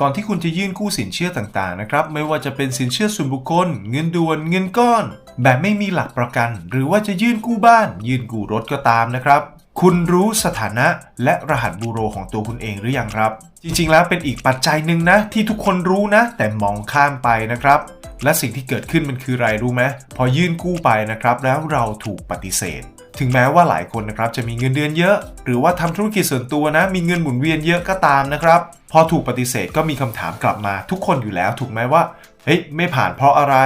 ก่อนที่คุณจะยื่นกู้สินเชื่อต่างๆนะครับ ไม่ว่าจะเป็นสินเชื่อส่วนบุคคล เงินด่วน เงินก้อน แบบไม่มีหลักประกัน หรือว่าจะยื่นกู้บ้าน ยื่นกู้รถก็ตามนะครับ คุณรู้สถานะและรหัสบูโรของตัวคุณเองหรือยังครับ จริงๆ แล้วเป็นอีกปัจจัยหนึ่งนะ ที่ทุกคนรู้นะ แต่มองข้ามไปนะครับ และสิ่งที่เกิดขึ้นมันคืออะไรรู้ไหมพอยื่นกู้ไปนะครับ แล้วเราถูกปฏิเสธ ถึงแม้ว่าหลายคนนะครับจะมีเงินเดือนเยอะ หรือว่าทำธุรกิจส่วนตัวนะ มีเงินหมุนเวียนเยอะก็ตามนะครับ พอถูกปฏิเสธก็มีคำถามกลับมา ทุกคนอยู่แล้ว ถูกไหมว่าเฮ้ยไม่ผ่านเพราะอะไร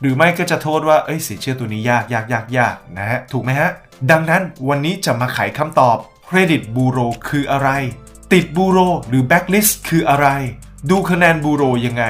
หรือไม่ก็จะโทษว่าเอ้ยสินเชื่อตัวนี้ยากยากยากยากนะฮะถูกไหมฮะดังนั้นวันนี้จะมาไขคำตอบเครดิตบูโรคืออะไร ติดบูโรหรือแบ็กลิสต์คืออะไร ดูคะแนนบูโรยังไง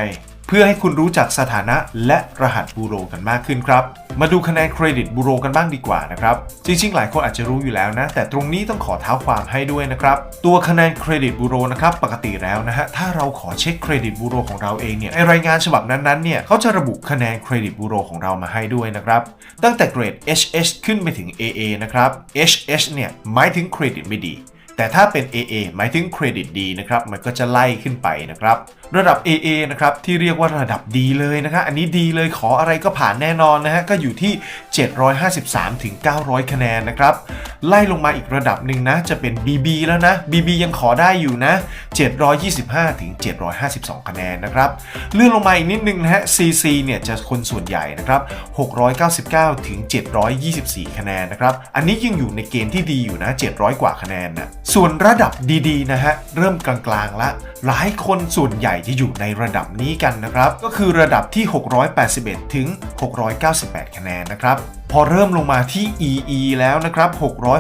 เพื่อให้คุณรู้จักสถานะและรหัสบูโรกันมากขึ้นครับ มาดูคะแนนเครดิตบูโรกันบ้างดีกว่านะครับ จริงๆ หลายคนอาจจะรู้อยู่แล้วนะ แต่ตรงนี้ต้องขอเท้าความให้ด้วยนะครับ ตัวคะแนนเครดิตบูโรนะครับปกติแล้วนะฮะถ้าเราขอเช็คเครดิตบูโรของเราเองเนี่ยในรายงานฉบับนั้นๆเนี่ยเขาจะระบุคะแนนเครดิตบูโรของเรามาให้ด้วยนะครับตั้งแต่เกรด HH ขึ้นไปถึง AA นะครับ HH เนี่ยหมายถึงเครดิตไม่ดีแต่ถ้าเป็น AA หมายถึงเครดิตดีนะครับ มันก็จะไล่ขึ้นไปนะครับ ระดับ AA นะครับที่เรียกว่าระดับดีเลยนะครับอันนี้ดีเลยขออะไรก็ผ่านแน่นอนนะฮะก็อยู่ที่ 753ถึง900 คะแนนนะครับไล่ลงมาอีกระดับหนึ่งนะจะเป็น BB แล้วนะ BB ยังขอได้อยู่นะ 725ถึง752 คะแนนนะครับเลื่อนลงมาอีกนิดนึงนะฮะ CC เนี่ยจะคนส่วนใหญ่นะครับ699ถึง724 คะแนนนะครับอันนี้ยังอยู่ในเกณฑ์ที่ดีอยู่นะ 700 กว่าคะแนนนะส่วนระดับดีๆนะฮะเริ่มกลางๆละหลายคนส่วนใหญ่จะอยู่ในระดับนี้กันนะครับ ก็คือระดับที่ 681 ถึง 698 คะแนนนะครับ พอเริ่มลงมาที่ EE แล้วนะครับ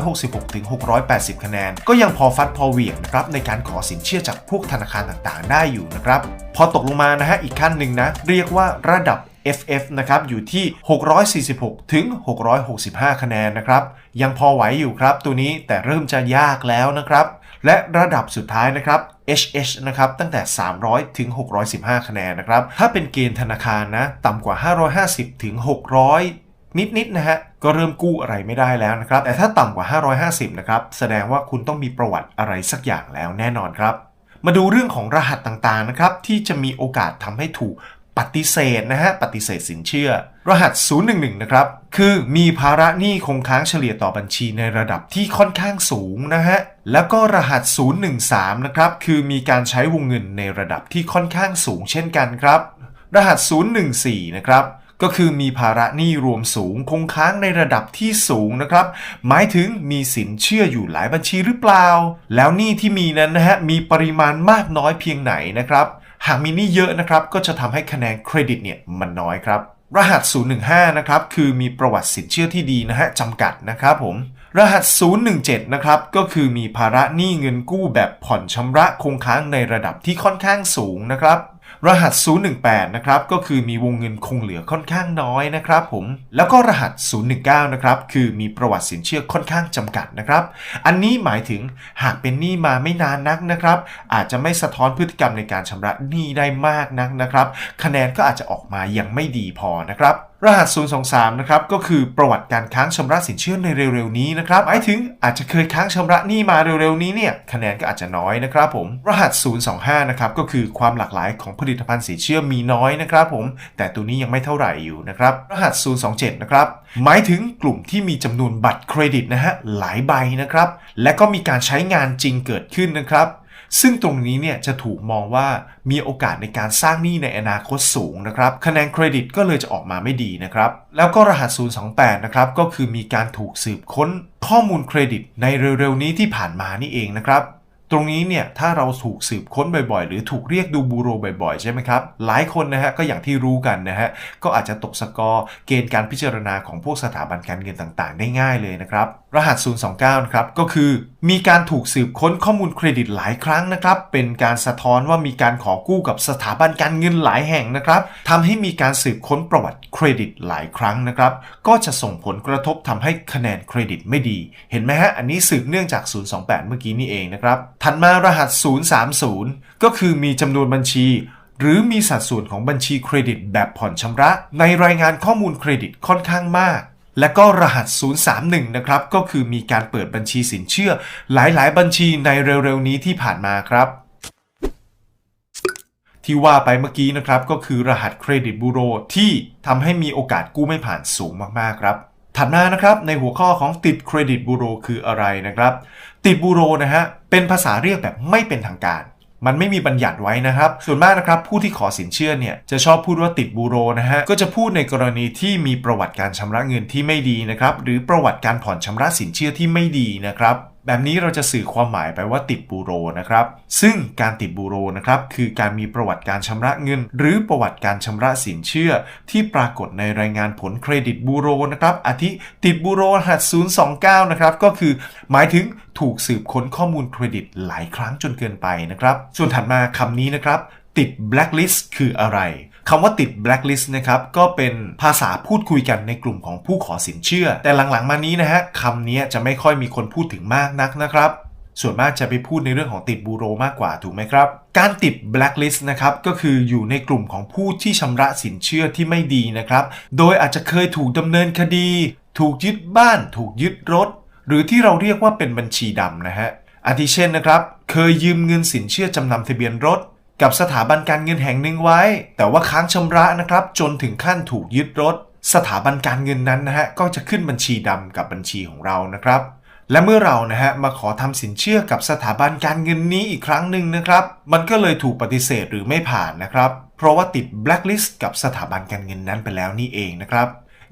666 ถึง 680 คะแนน ก็ยังพอฟัดพอเหวี่ยงนะครับในการขอสินเชื่อจากพวกธนาคารต่างๆ ได้อยู่นะครับ พอตกลงมานะฮะอีกขั้นหนึ่งนะ เรียกว่าระดับ FF นะครับอยู่ที่ 646 ถึง 665 คะแนนนะครับ ยังพอไหวอยู่ครับตัวนี้แต่เริ่มจะยากแล้วนะครับ และระดับสุดท้ายนะครับ HH นะครับ ตั้งแต่ 300 ถึง 615 คะแนนนะครับ ถ้าเป็นเกณฑ์ธนาคารนะ ต่ำกว่า 550 ถึง 600นิดๆนะฮะ ก็เริ่มกู้อะไรไม่ได้แล้วนะครับ แต่ถ้าต่ำกว่า 550 นะครับ แสดงว่าคุณต้องมีประวัติอะไรสักอย่างแล้วแน่นอนครับ มาดูเรื่องของรหัสต่างๆนะครับ ที่จะมีโอกาสทำให้ถูก ปฏิเสธนะฮะปฏิเสธสินเชื่อ รหัส 011 นะครับ คือมีภาระหนี้คงค้างเฉลี่ยต่อบัญชีในระดับที่ค่อนข้างสูงนะฮะแล้วก็รหัส 013 นะครับคือมีการใช้วงเงินในระดับที่ค่อนข้างสูงเช่นกันครับ รหัส 014 นะครับก็คือมีภาระหนี้รวมสูงคงค้างในระดับที่สูงนะครับ หมายถึงมีสินเชื่ออยู่หลายบัญชีหรือเปล่า แล้วหนี้ที่มีนั้นนะฮะมีปริมาณมากน้อยเพียงไหนนะครับ หากมีหนี้เยอะนะครับ ก็จะทำให้คะแนนเครดิตเนี่ยมันน้อยครับ รหัส 015 นะครับ คือมีประวัติสินเชื่อที่ดีนะฮะจำกัดนะครับผม รหัส 017 นะครับ ก็คือมีภาระหนี้เงินกู้แบบผ่อนชำระคงค้างในระดับที่ค่อนข้างสูงนะครับ รหัส 018 นะครับ ก็คือมีวงเงินคงเหลือค่อนข้างน้อยนะครับผม แล้วก็รหัส 019 นะครับ คือมีประวัติสินเชื่อค่อนข้างจำกัดนะครับ อันนี้หมายถึงหากเป็นหนี้มาไม่นานนักนะครับ อาจจะไม่สะท้อนพฤติกรรมในการชำระหนี้ได้มากนักนะครับ คะแนนก็อาจจะออกมายังไม่ดีพอนะครับ รหัส 023 นะครับ ก็คือประวัติการค้างชำระสินเชื่อในเร็วๆนี้นะครับ หมายถึงอาจจะเคยค้างชำระหนี้มาเร็วๆนี้เนี่ยคะแนนก็อาจจะน้อยนะครับผม รหัส 025 นะครับ ก็คือความหลากหลายของผลิตภัณฑ์สินเชื่อมีน้อยนะครับผม แต่ตัวนี้ยังไม่เท่าไหร่อยู่นะครับ รหัส 027 นะครับ หมายถึงกลุ่มที่มีจำนวนบัตรเครดิตนะฮะหลายใบนะครับ และก็มีการใช้งานจริงเกิดขึ้นนะครับ ซึ่งตรงนี้เนี่ยจะถูกมองว่ามีโอกาสในการสร้างหนี้ในอนาคตสูงนะครับคะแนนเครดิตก็เลยจะออกมาไม่ดีนะครับแล้วก็รหัส 028 นะครับก็คือมีการถูกสืบค้นข้อมูลเครดิตในเร็วๆนี้ที่ผ่านมานี่เองนะครับตรงนี้เนี่ยถ้าเราถูกสืบค้นบ่อยๆ หรือถูกเรียกดูบูโรบ่อยๆ ใช่ไหมครับ หลายคนนะฮะก็อย่างที่รู้กันนะฮะก็อาจจะตกสกอร์เกณฑ์การพิจารณาของพวกสถาบันการเงินต่างๆ ได้ง่ายเลยนะครับรหัส 029 นะครับ ก็คือมีการถูกสืบค้นข้อมูลเครดิตหลายครั้งนะครับ เป็นการสะท้อนว่ามีการขอกู้กับสถาบันการเงินหลายแห่งนะครับทำให้มีการสืบค้นประวัติเครดิตหลายครั้งนะครับ ก็จะส่งผลกระทบทำให้คะแนนเครดิตไม่ดี เห็นไหมฮะ อันนี้สืบเนื่องจาก 028 เมื่อกี้นี่เองนะครับ ถัดมารหัส 030 ก็คือมีจำนวนบัญชีหรือมีสัดส่วนของบัญชีเครดิตแบบผ่อนชำระ ในรายงานข้อมูลเครดิตค่อนข้างมาก และก็รหัส 031 นะครับ ก็คือมีการเปิดบัญชีสินเชื่อ หลาย ๆ บัญชีในเร็ว ๆ นี้ที่ผ่านมาครับที่ว่าไปเมื่อกี้นะครับก็คือรหัสเครดิตบูโรที่ทำให้มีโอกาสกู้ไม่ผ่านสูงมากๆครับ ถัดมานะครับในหัวข้อของติดเครดิตบูโรคืออะไรนะครับ ติดบูโรนะฮะเป็นภาษาเรียกแบบไม่เป็นทางการ มันไม่มีบัญญัติไว้นะครับ ส่วนมากนะครับผู้ที่ขอสินเชื่อเนี่ยจะชอบพูดว่าติดบูโรนะฮะ ก็จะพูดในกรณีที่มีประวัติการชำระเงินที่ไม่ดีนะครับ หรือประวัติการผ่อนชำระสินเชื่อที่ไม่ดีนะครับแบบนี้เราจะสื่อความหมายไปว่าติดบูโรนะครับ ซึ่งการติดบูโรนะครับคือการมีประวัติการชำระเงิน หรือประวัติการชำระสินเชื่อ ที่ปรากฏในรายงานผลเครดิตบูโรนะครับอาทิติดบูโรรหัส029นะครับก็คือหมายถึงถูกสืบค้นข้อมูลเครดิตหลายครั้งจนเกินไปนะครับ ส่วนถัดมาคำนี้นะครับติด blacklist คืออะไร คำว่าติด blacklist นะครับก็เป็นภาษาพูดคุยกันในกลุ่มของผู้ขอสินเชื่อ แต่หลังๆมานี้นะฮะคำนี้จะไม่ค่อยมีคนพูดถึงมากนักนะครับส่วนมากจะไปพูดในเรื่องของติดบูโรมากกว่าถูกไหมครับ การติด blacklist นะครับก็คืออยู่ในกลุ่มของผู้ที่ชำระสินเชื่อที่ไม่ดีนะครับ โดยอาจจะเคยถูกดำเนินคดี ถูกยึดบ้าน ถูกยึดรถ หรือที่เราเรียกว่าเป็นบัญชีดำนะฮะอาทิเช่นนะครับ เคยยืมเงินสินเชื่อจำนำทะเบียนรถ กับสถาบันการเงินแห่งหนึ่งไว้ แต่ว่าค้างชำระนะครับ จนถึงขั้นถูกยึดรถ สถาบันการเงินนั้นนะฮะก็จะขึ้นบัญชีดำกับบัญชีของเรานะครับ และเมื่อเรานะฮะมาขอทำสินเชื่อกับสถาบันการเงินนี้อีกครั้งหนึ่งนะครับ มันก็เลยถูกปฏิเสธหรือไม่ผ่านนะครับ เพราะว่าติด blacklist กับสถาบันการเงินนั้นไปแล้วนี่เองนะครับ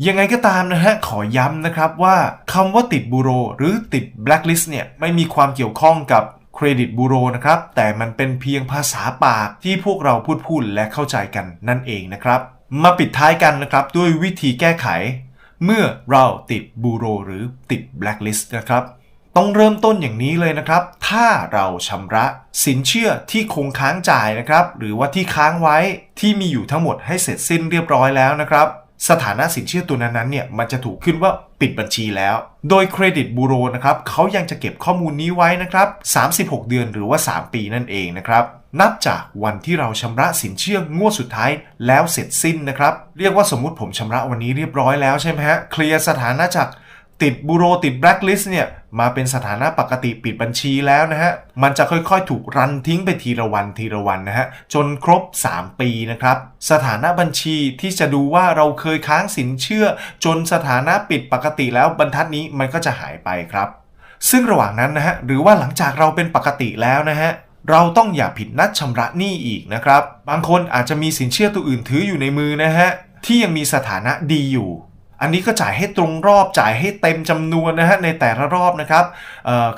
ยังไงก็ตามนะฮะขอย้ำนะครับว่าคำว่าติดบูโรหรือติด blacklist เนี่ยไม่มีความเกี่ยวข้องกับ เครดิตบูโรนะครับ แต่มันเป็นเพียงภาษาปากที่พวกเราพูดพูดและเข้าใจกันนั่นเองนะครับ มาปิดท้ายกันนะครับด้วยวิธีแก้ไข เมื่อเราติดบูโรหรือติด blacklist นะครับต้องเริ่มต้นอย่างนี้เลยนะครับ ถ้าเราชำระสินเชื่อที่คงค้างจ่ายนะครับ หรือว่าที่ค้างไว้ที่มีอยู่ทั้งหมดให้เสร็จสิ้นเรียบร้อยแล้วนะครับ สถานะสินเชื่อตัวนั้นๆเนี่ยมันจะถูกขึ้นว่า ปิดบัญชีแล้ว โดยเครดิตบูโรนะครับเขายังจะเก็บข้อมูลนี้ไว้นะครับ 36 เดือนหรือว่า 3 ปีนั่นเองนะครับ นับจากวันที่เราชำระสินเชื่องวดสุดท้ายแล้วเสร็จสิ้นนะครับ เรียกว่าสมมุติผมชำระวันนี้เรียบร้อยแล้วใช่ไหมฮะ เคลียร์สถานะจาก ติดบูโรติดแบล็คลิสต์เนี่ยมาเป็นสถานะปกติปิดบัญชีแล้วนะฮะ มันจะค่อยๆ ถูกรันทิ้งไปทีละวันทีละวันนะฮะ จนครบ 3 ปีนะครับ สถานะบัญชีที่จะดูว่าเราเคยค้างสินเชื่อ จนสถานะปิดปกติแล้วบรรทัดนี้มันก็จะหายไปครับ ซึ่งระหว่างนั้นนะฮะหรือว่าหลังจากเราเป็นปกติแล้วนะฮะเราต้องอย่าผิดนัดชำระหนี้อีกนะครับ บางคนอาจจะมีสินเชื่อตัวอื่นถืออยู่ในมือนะฮะที่ยังมีสถานะดีอยู่ อันนี้ก็จ่ายให้ตรงรอบจ่ายให้เต็มจำนวนนะฮะในแต่ละรอบนะครับ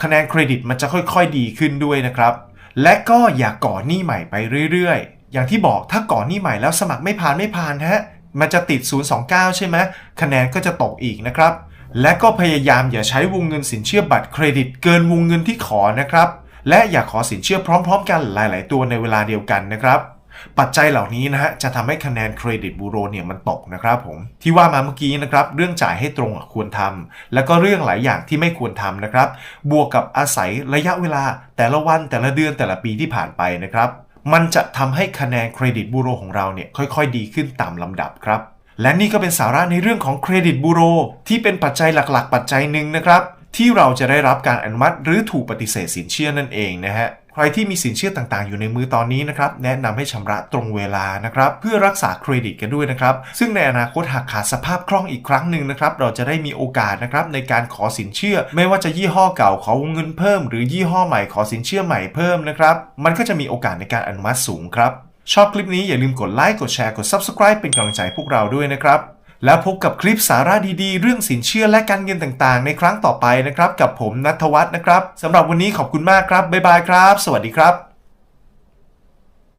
คะแนนเครดิตมันจะค่อยๆดีขึ้นด้วยนะครับ และก็อย่าก่อหนี้ใหม่ไปเรื่อยๆ อย่างที่บอกถ้าก่อหนี้ใหม่แล้วสมัครไม่ผ่านไม่ผ่านฮะมันจะติด 029 ใช่ไหมคะแนนก็จะตกอีกนะครับ และก็พยายามอย่าใช้วงเงินสินเชื่อบัตรเครดิต เกินวงเงินที่ขอนะครับ และอย่าขอสินเชื่อพร้อม ๆ กันหลาย ๆ ตัวในเวลาเดียวกันนะครับ ปัจจัยเหล่านี้นะฮะจะทำให้คะแนนเครดิตบูโรเนี่ยมันตกนะครับผมที่ว่ามาเมื่อกี้นะครับเรื่องจ่ายให้ตรงควรทำแล้วก็เรื่องหลายอย่างที่ไม่ควรทำนะครับ บวกกับอาศัยระยะเวลา แต่ละวันแต่ละเดือนแต่ละปีที่ผ่านไปนะครับ มันจะทำให้คะแนนเครดิตบูโรของเราเนี่ยค่อยๆ ดีขึ้นตามลำดับครับ และนี่ก็เป็นสาระในเรื่องของเครดิตบูโรที่เป็นปัจจัยหลักๆ ปัจจัยหนึ่งนะครับที่เราจะได้รับการอนุมัติหรือถูกปฏิเสธสินเชื่อนั่นเองนะฮะ ใครที่มีสินเชื่อต่างๆ อยู่ในมือตอนนี้นะครับ แนะนำให้ชำระตรงเวลานะครับ เพื่อรักษาเครดิตกันด้วยนะครับ ซึ่งในอนาคตหากขาดสภาพคล่องอีกครั้งหนึ่งนะครับ เราจะได้มีโอกาสนะครับในการขอสินเชื่อ ไม่ว่าจะยี่ห้อเก่าขอวงเงินเพิ่ม หรือยี่ห้อใหม่ขอสินเชื่อใหม่เพิ่มนะครับ มันก็จะมีโอกาสในการอนุมัติสูงครับ ชอบคลิปนี้อย่าลืมกดไลค์กดแชร์กด Subscribe เป็นกำลังใจพวกเราด้วยนะครับ แล้วพบกับคลิปสาระดีๆ เรื่องสินเชื่อและการเงินต่างๆ ในครั้งต่อไปนะครับ กับผมนัทวัฒน์นะครับสำหรับวันนี้ขอบคุณมากครับ บ๊ายบายครับ สวัสดีครับ